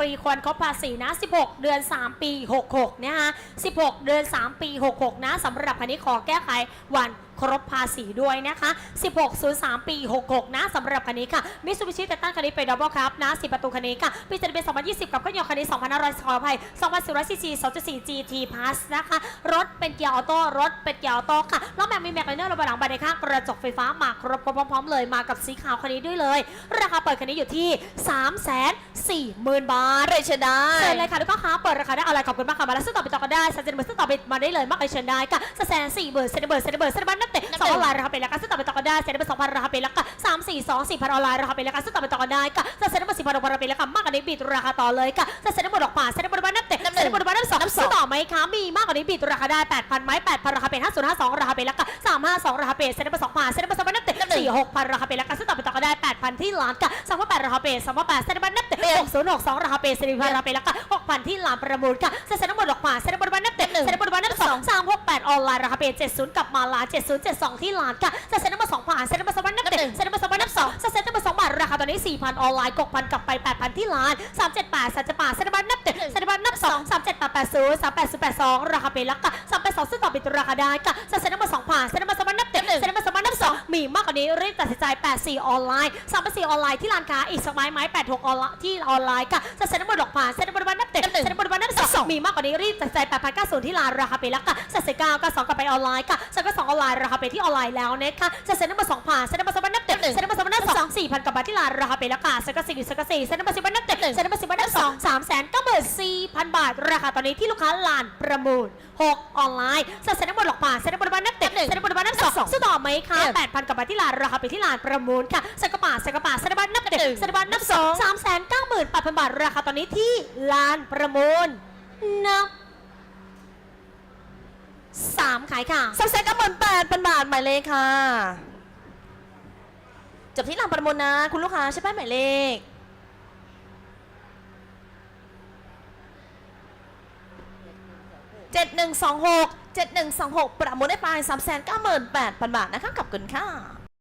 ปีควรครบภาษีนะ 16 เดือน 3 ปี 66 นะฮะ 16 เดือน 3 ปี 66 นะสำหรับอันนี้ขอแก้ไขวัน ครบภาษีด้วยนะคะ 1603 ปี 66 นะสำหรับคันนี้ค่ะมิซูบิชิเตตันคันนี้เป็นดับเบิลครับนะ 10 ประตูคันนี้ค่ะปีจะเป็น 2020 กับเครื่องยนต์คันนี้2,500ขออภัย2,400ซีซี2.4 GT Plus นะคะ รถเป็นเกียร์ออโต้รถเป็นเกียร์ออโต้ค่ะล้อแม็กมีแม็กไลเนอร์ระเบิดหลังบานในข้างกระจกไฟฟ้ามาครบพร้อมๆเลยมากับสีขาวคันนี้ด้วยเลย ราคาเปิดคันนี้อยู่ที่ 340,000 บาทเรชได้เชิญเลยค่ะทุกคนคะเปิดราคาได้อะไรขอบคุณมากค่ะมาแล้วซื้อต่อไปต่อกันได้สัญญาณมือซื้อต่อไปมาได้เลยมากเลยเชิญได้ค่ะสแสนสี่หมื่นเซนเบอร์เซนเบอร์เซนเบอร์นักเตะสองออนไลน์ราคาเป็นราคาซื้อต่อไปต่อกันได้เซนเบอร์สองพันราคาเป็นราคาสามสี่สองสี่พันออนไลน์ราคาเป็นราคาซื้อต่อไปต่อกันได้ค่ะเซนเบอร์สี่พันออนไลน์ราคาเป็นราคามากกว่านี้บีดราคาต่อเลยค่ะเซนเบอร์ดอกป่าเซนเบอร์บ้านนักเตะเซนเบอร์บ้านนักสองซื้อต่อไหมคะมีมากกว่านี้บีดราคาได้แปดพันไหมแปดพันราคาเป็นห้าศูนย์ห้าสองราคาเป็นราคาสามห้าสองราคาเป็นเซนเบอร์สองพันเซนเบอร์สองพันนักเตะสี่หกพันราคาเป็นราคาซื้อต่อไปต่อกันได้แปดพันที่ร้านค่ะสามพันแปดราคาเป็นสามพันแปดเซนเบอร์นักเตะหกศูนย์หกสองราคาเป็นสี่พันราคาเป็นราคาหกพันที่ร้านประมูลค่ะเซนเบอร์ดอกป่าเซน ออนไลน์ราคาเป็นเจ็ดศูนย์กับมาลาเจ็ดศูนย์เจ็ดสองที่ร้านค่ะเซนเบอร์สองพันเซนเบอร์สองพันนักเตะเซนเบอร์สองพันนักสองเซนเบอร์สองบาทราคาตอนนี้สี่พันออนไลน์กพันกลับไปแปดพันที่ร้านสามเจ็ดแปดสามเจ็ดแปดเซนเบอร์นับเตะเซนเบอร์นับสองสามเจ็ดแปดแปดศูนย์สามแปดศูนย์แปดสองราคาเป็นราคาสามแปดสองซึ่งต่อเป็นราคาได้ค่ะเซนเบอร์สองพันเซนเบอร์สองพันนับเตะเซนเบอร์สองพันนับสองมีมากกว่านี้รีบตัดสินใจแปดสี่ออนไลน์สามแปดสี่ออนไลน์ที่ร้านค้าอีกสักไม้ไม้แปดหกออนไลน์ที่ออนไลน์ค่ะเซนเบอร์ดอกผ่านเซนเบอร์นับเตะเซนเบอร์นับ สองมีมากกว่านี้รีบตัดสินใจแปดพันเก้าศูนย์ที่ร้านราคาเป็นราคาเซนเก้าเก้าสองกลับไปออนไลน์ค่ะเซนเก้าสองออนไลน์ราคาเป็นที่ออนไลน์แล้วนะคะเซนเบอร์สองพันเซนเบอร์สองพันนับเตะเซนเบอร์สองพันนับสองสี่พันกลับมาที่ร้านราคาเป็นราคาเซนเก้าสี่เซนเก้าสี่เซนเบอร์สิบพันนับเตะเซนเบอร์สิบพันนับสองสามแสนเก้าหมื่นสี่พันบาท ราคาตอนนี้ที่ลูกค้าลานประมูลหกออนไลน์เซนเบอร์หลอกผ่านเซนเบอร์บ้านนับเตะเซนเบอร์บ้านนับสองซื้อต่อไหมคะแปดพันกลับมาที่ร้านราคาไปที่ร้านประมูลค่ะเซนกระป่าเซนกระป่าเซนเบอร์บ้านนับเตะเซนเบอร์บ้านนับสองสามแสนเก้าหมื่นแปดพันบาทราคาตอนนี้ที่ลานประมูล นับสามขายค่ะ สักแสนก็หมื่นแปดพันบาทหมายเลขค่ะ จบที่หลังประมูลนะ คุณลูกค้าใช่ไหมหมายเลข เจ็ดหนึ่งสองหกเจ็ดหนึ่งสองหกประมูลได้ไปสามแสนเก้าหมื่นแปดพันบาทนะคะขอบคุณค่ะ